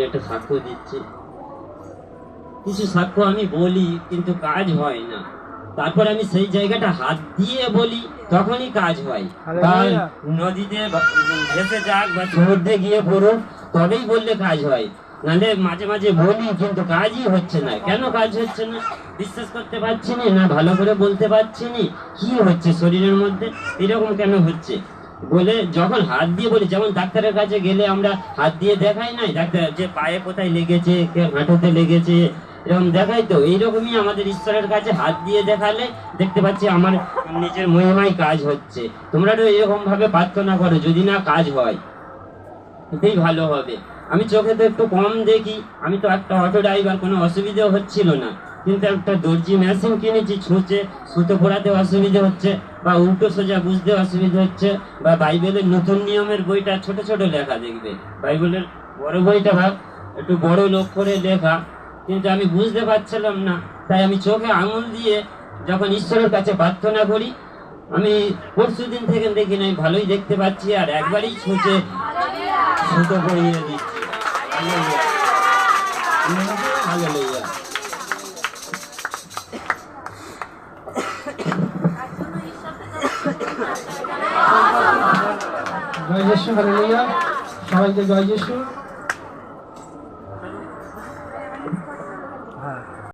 একটা সাক্ষ্য দিচ্ছি। কিছু সাক্ষ্য আমি বলি কিন্তু কাজ হয় না। তারপর আমি সেই জায়গাটা হাত দিয়ে বলি তখনই কাজ হয়। নদীতে ভেসে যাক বা সমুদ্রে গিয়ে পড়ুক তবেই বললে কাজ হয়। নাহলে মাঝে মাঝে বলি কিন্তু কাজই হচ্ছে না। কেন কাজ হচ্ছে না? বিশ্বাস করতে পারছি না? না ভালো করে বলতে পারছি না? কি হচ্ছে শরীরের মধ্যে? এরকম কেন হচ্ছে? বলে যখন হাত দিয়ে বলি, যেমন ডাক্তারের কাছে গেলে আমরা হাত দিয়ে দেখাই নাই, ডাক্তার যে পায়ে কোথায় লেগেছে, কে হাঁটুতে লেগেছে, এরকম দেখাই তো। এইরকমই আমাদের ঈশ্বরের কাছে হাত দিয়ে দেখালে দেখতে পাচ্ছি আমার নিজের মহিমায় কাজ হচ্ছে। তোমরা তো এরকম ভাবে প্রার্থনা করো, যদি না কাজ হয় এটাই ভালো হবে। আমি চোখে তো একটু কম দেখি, আমি তো একটা অটো ড্রাইভার, কোনো অসুবিধা হচ্ছিল না। কিন্তু একটা দর্জি মেশিন কিনেছি, ছুঁচে, সুতো পড়াতে অসুবিধে হচ্ছে, বা উল্টো সোজা বুঝতে অসুবিধা হচ্ছে, বা বাইবেলের নতুন নিয়মের বইটা ছোট ছোট লেখা দেখবে। বাইবেলের বড় বইটা ভাব, একটু বড় লোক করে লেখা, কিন্তু আমি বুঝতে পারছিলাম না। তাই আমি চোখে আঙুল দিয়ে যখন ঈশ্বরের কাছে প্রার্থনা করি, আমি পরশু দিন থেকে দেখি নাই, ভালোই দেখতে পাচ্ছি, আর একবারই ছুঁচে সুতো পরিয়ে দিচ্ছি। জয় যিশু হালেলুয়া সবাইকে জয় যিশু।